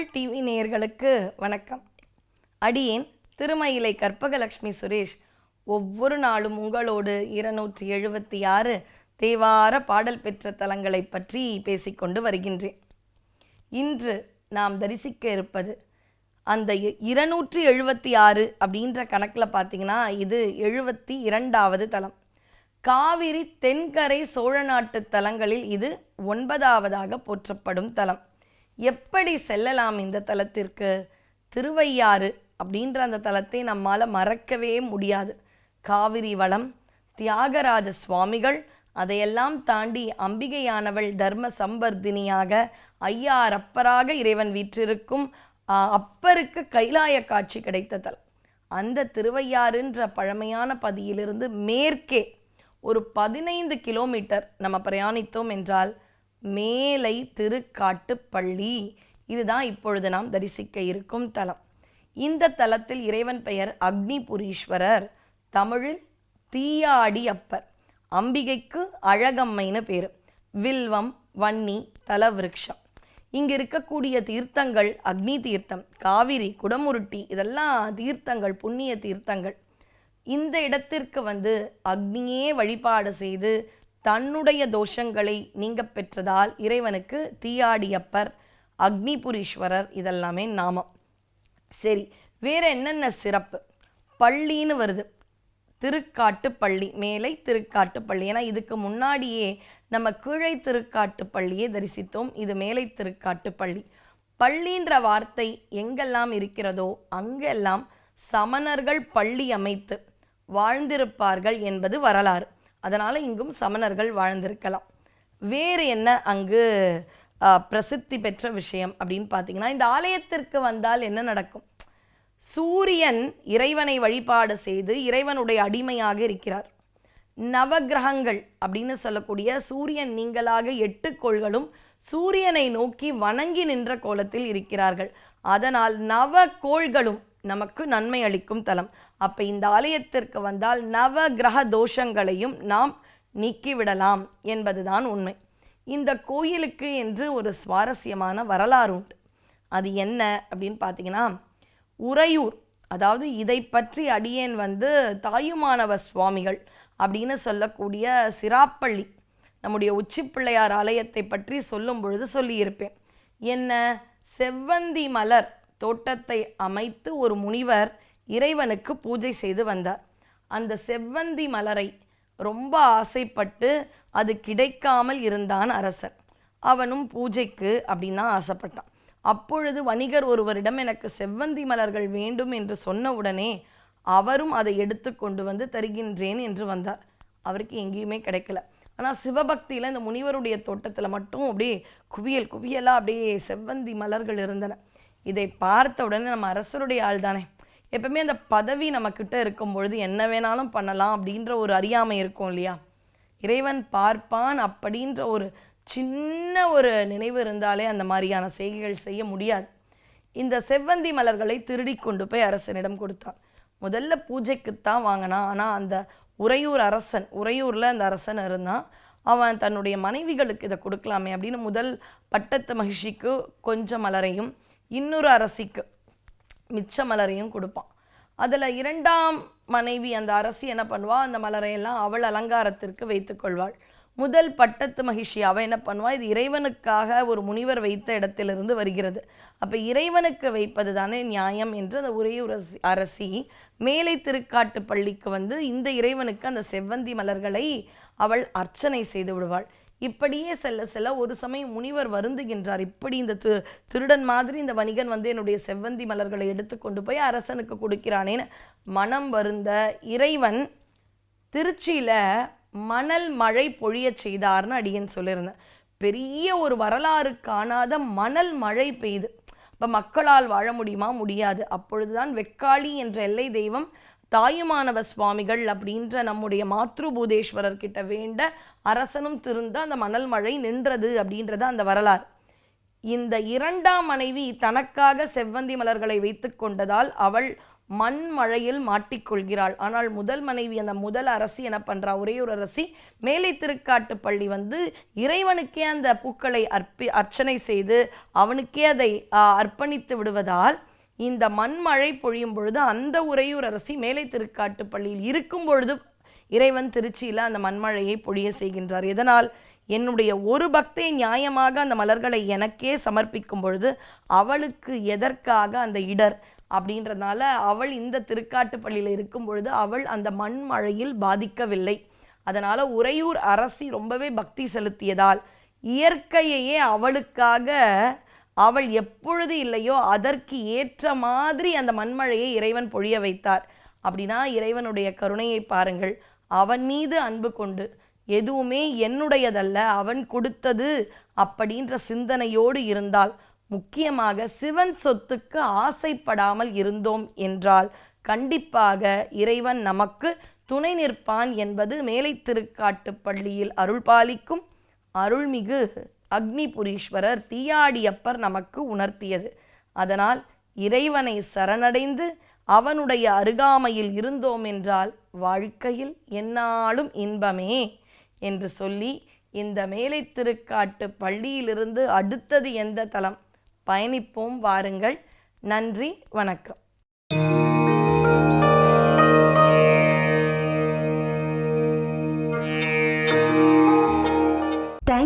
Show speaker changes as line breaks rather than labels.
Tamil TV நேயர்களுக்கு வணக்கம். அடியேன் திருமயிலை கற்பகலட்சுமி சுரேஷ். ஒவ்வொரு நாளும் உங்களோடு இருநூற்றி எழுபத்தி ஆறு தேவார பாடல் பெற்ற தலங்களை பற்றி பேசிக்கொண்டு வருகின்றேன். இன்று நாம் தரிசிக்க இருப்பது அந்த இருநூற்றி எழுபத்தி ஆறு அப்படின்ற கணக்கில் பார்த்தீங்கன்னா இது எழுபத்தி இரண்டாவது தலம். காவிரி தென்கரை சோழ நாட்டு தலங்களில் இது ஒன்பதாவதாக போற்றப்படும் தலம். எப்படி செல்லலாம் இந்த தலத்திற்கு? திருவையாறு அப்படின்ற அந்த தலத்தை நம்மால் மறக்கவே முடியாது. காவிரி வளம் தியாகராஜ சுவாமிகள் அதையெல்லாம் தாண்டி அம்பிகையானவள் தர்ம சம்பர்தினியாக ஐயார் அப்பராக இறைவன் வீற்றிருக்கும் அப்பருக்கு கைலாய காட்சி கிடைத்த தலம். அந்த திருவையாறுன்ற பழமையான பதியிலிருந்து மேற்கே ஒரு பதினைந்து கிலோமீட்டர் நம்ம பிரயாணித்தோம் என்றால் மேலை திருக்காட்டுப்பள்ளி இதுதான் இப்பொழுது நாம் தரிசிக்க இருக்கும் தலம். இந்த தலத்தில் இறைவன் பெயர் அக்னிபுரீஸ்வரர். தமிழில் தீயாடி அப்பர். அம்பிகைக்கு அழகம்மைன்னு பேர். வில்வம் வன்னி தலவிருக்ஷம் இங்கு இருக்கக்கூடிய தீர்த்தங்கள் அக்னி தீர்த்தம் காவிரி குடமுருட்டி இதெல்லாம் தீர்த்தங்கள் புண்ணிய தீர்த்தங்கள். இந்த இடத்திற்கு வந்து அக்னியே வழிபாடு செய்து தன்னுடைய தோஷங்களை நீங்க பெற்றதால் இறைவனுக்கு தீயாடியப்பர் அக்னிபுரீஸ்வரர் இதெல்லாமே நாமம். சரி வேற என்னென்ன சிறப்பு? பள்ளின்னு வருது. திருக்காட்டுப்பள்ளி மேலை திருக்காட்டுப்பள்ளி ஏன்னா இதுக்கு முன்னாடியே நம்ம கீழை திருக்காட்டுப்பள்ளியை தரிசித்தோம். இது மேலை திருக்காட்டுப்பள்ளி பள்ளின்ற வார்த்தை எங்கெல்லாம் இருக்கிறதோ அங்கெல்லாம் சமணர்கள் பள்ளி அமைத்து வாழ்ந்திருப்பார்கள் என்பது வரலாறு. அதனால் இங்கும் சமணர்கள் வாழ்ந்திருக்கலாம். வேறு என்ன அங்கு பிரசித்தி பெற்ற விஷயம் அப்படின்னு பார்த்தீங்கன்னா இந்த ஆலயத்திற்கு வந்தால் என்ன நடக்கும்? சூரியன் இறைவனை வழிபாடு செய்து இறைவனுடைய அடிமையாக இருக்கிறார். நவக்கிரகங்கள் அப்படின்னு சொல்லக்கூடிய சூரியன் நீங்களாக எட்டு கோள்களும் சூரியனை நோக்கி வணங்கி நின்ற கோலத்தில் இருக்கிறார்கள். அதனால் நவ கோள்களும் நமக்கு நன்மை அளிக்கும் தலம். அப்போ இந்த ஆலயத்திற்கு வந்தால் நவ கிரக தோஷங்களையும் நாம் நீக்கிவிடலாம் என்பதுதான் உண்மை. இந்த கோயிலுக்கு என்று ஒரு சுவாரஸ்யமான வரலாறு உண்டு. அது என்ன அப்படின்னு பார்த்தீங்கன்னா உறையூர் அதாவது இதை பற்றி அடியேன் வந்து தாயுமானவ சுவாமிகள் அப்படின்னு சொல்லக்கூடிய சிராப்பள்ளி நம்முடைய உச்சிப்பிள்ளையார் ஆலயத்தை பற்றி சொல்லும் பொழுது சொல்லியிருப்பேன். என்ன? செவ்வந்தி மலர் தோட்டத்தை அமைத்து ஒரு முனிவர் இறைவனுக்கு பூஜை செய்து வந்தார். அந்த செவ்வந்தி மலரை ரொம்ப ஆசைப்பட்டு அது கிடைக்காமல் இருந்தான் அரசன் அவனும் பூஜைக்கு அப்படின்னு தான் ஆசைப்பட்டான். அப்பொழுது வணிகர் ஒருவரிடம் எனக்கு செவ்வந்தி மலர்கள் வேண்டும் என்று சொன்ன உடனே அவரும் அதை எடுத்து கொண்டு வந்து தருகின்றேன் என்று வந்தார். அவருக்கு எங்கேயுமே கிடைக்கல. ஆனால் சிவபக்தியில் இந்த முனிவருடைய தோட்டத்தில் மட்டும் அப்படியே குவியல் குவியலாக அப்படியே செவ்வந்தி மலர்கள் இருந்தன. இதை பார்த்த உடனே நம்ம அரசருடைய ஆள் தானே எப்பவுமே அந்த பதவி நம்மக்கிட்ட இருக்கும் பொழுது என்ன வேணாலும் பண்ணலாம் அப்படின்ற ஒரு அறியாமை இருக்கும் இல்லையா? இறைவன் பார்ப்பான் அப்படின்ற ஒரு சின்ன ஒரு நினைவு இருந்தாலே அந்த மாதிரியான செய்கைகள் செய்ய முடியாது. இந்த செவ்வந்தி மலர்களை திருடி கொண்டு போய் அரசனிடம் கொடுத்தான். முதல்ல பூஜைக்குத்தான் வாங்கினான். ஆனால் அந்த உறையூர் அரசன் உறையூரில் அந்த அரசன் இருந்தான். அவன் தன்னுடைய மனைவிகளுக்கு இதை கொடுக்கலாமே அப்படின்னு முதல் பட்டத்து மகிழ்ச்சிக்கு கொஞ்சம் மலரையும் இன்னொரு அரசிக்கு மிச்ச மலரையும் கொடுப்பான். அதில் இரண்டாம் மனைவி அந்த அரசி என்ன பண்ணுவாள் அந்த மலரையெல்லாம் அவள் அலங்காரத்திற்கு வைத்துக்கொள்வாள் முதல் பட்டத்து மகிழ்ச்சி. அவள் என்ன பண்ணுவாள் இது இறைவனுக்காக ஒரு முனிவர் வைத்த இடத்திலிருந்து வருகிறது. அப்போ இறைவனுக்கு வைப்பது தானே நியாயம் என்று அந்த உரையூர் அரசி- அரசி மேலை திருக்காட்டு பள்ளிக்கு வந்து இந்த இறைவனுக்கு அந்த செவ்வந்தி மலர்களை அவள் அர்ச்சனை செய்து விடுவாள். இப்படியே செல்ல செல்ல ஒரு சமயம் முனிவர் வருந்துகின்றார். இப்படி இந்த து திருடன் மாதிரி இந்த வணிகன் வந்து என்னுடைய செவ்வந்தி மலர்களை எடுத்து கொண்டு போய் அரசனுக்கு கொடுக்கிறானேன்னு மனம் வருந்த இறைவன் திருச்சியில் மணல் மழை பொழியச் செய்தார்னு அடியன் சொல்லியிருந்தேன். பெரிய ஒரு வரலாறு காணாத மணல் மழை பெய்யுது இப்போ மக்களால் வாழ முடியுமா? முடியாது. அப்பொழுதுதான் வெக்காளி என்ற எல்லை தெய்வம் தாயுமானவ சுவாமிகள் அப்படின்ற நம்முடைய மாத்ருபூதேஸ்வரர் கிட்ட வேண்ட அரசனும் திருந்த அந்த மணல் மழை நின்றது அப்படின்றது அந்த வரலாறு. இந்த இரண்டாம் மனைவி தனக்காக செவ்வந்தி மலர்களை வைத்து கொண்டதால் அவள் மண் மழையில் மாட்டிக்கொள்கிறாள். ஆனால் முதல் மனைவி அந்த முதல் அரசி என்ன பண்ணுறா ஒரே ஒரு அரசி மேலை திருக்காட்டு பள்ளி வந்து இறைவனுக்கே அந்த பூக்களை அர்ப்பி அர்ச்சனை செய்து அவனுக்கே அதை அர்ப்பணித்து விடுவதால் இந்த மண்மழை பொழியும் பொழுது அந்த உறையூர் அரசி மேலை திருக்காட்டு பள்ளியில் இருக்கும் பொழுது இறைவன் திருச்சியில் அந்த மண்மழையை பொழிய செய்கின்றார். இதனால் என்னுடைய ஒரு பக்தை நியாயமாக அந்த மலர்களை எனக்கே சமர்ப்பிக்கும் பொழுது அவளுக்கு எதற்காக அந்த இடர் அப்படின்றதுனால அவள் இந்த திருக்காட்டு பள்ளியில் இருக்கும் பொழுது அவள் அந்த மண்மழையில் பாதிக்கவில்லை. அதனால் உறையூர் அரசி ரொம்பவே பக்தி செலுத்தியதால் இயற்கையையே அவளுக்காக அவள் எப்பொழுது இல்லையோ அதற்கு ஏற்ற மாதிரி அந்த மண்மழையை இறைவன் பொழிய வைத்தார். அப்படின்னா இறைவனுடைய கருணையை பாருங்கள். அவன் மீது அன்பு கொண்டு எதுவுமே என்னுடையதல்ல அவன் கொடுத்தது அப்படின்ற சிந்தனையோடு இருந்தால் முக்கியமாக சிவன் சொத்துக்கு ஆசைப்படாமல் இருந்தோம் என்றால் கண்டிப்பாக இறைவன் நமக்கு துணை நிற்பான் என்பது மேலை திருக்காட்டு பள்ளியில் அருள் பாலிக்கும் அருள்மிகு அக்னிபுரீஸ்வரர் தீயாடியப்பர் நமக்கு உணர்த்தியது. அதனால் இறைவனை சரணடைந்து அவனுடைய அருகாமையில் இருந்தோம் என்றால் வாழ்க்கையில் என்னாலும் இன்பமே என்று சொல்லி இந்த மேலை திருக்காட்டு பள்ளியிலிருந்து அடுத்தது எந்த தலம்? பயணிப்போம் வாருங்கள். நன்றி வணக்கம்.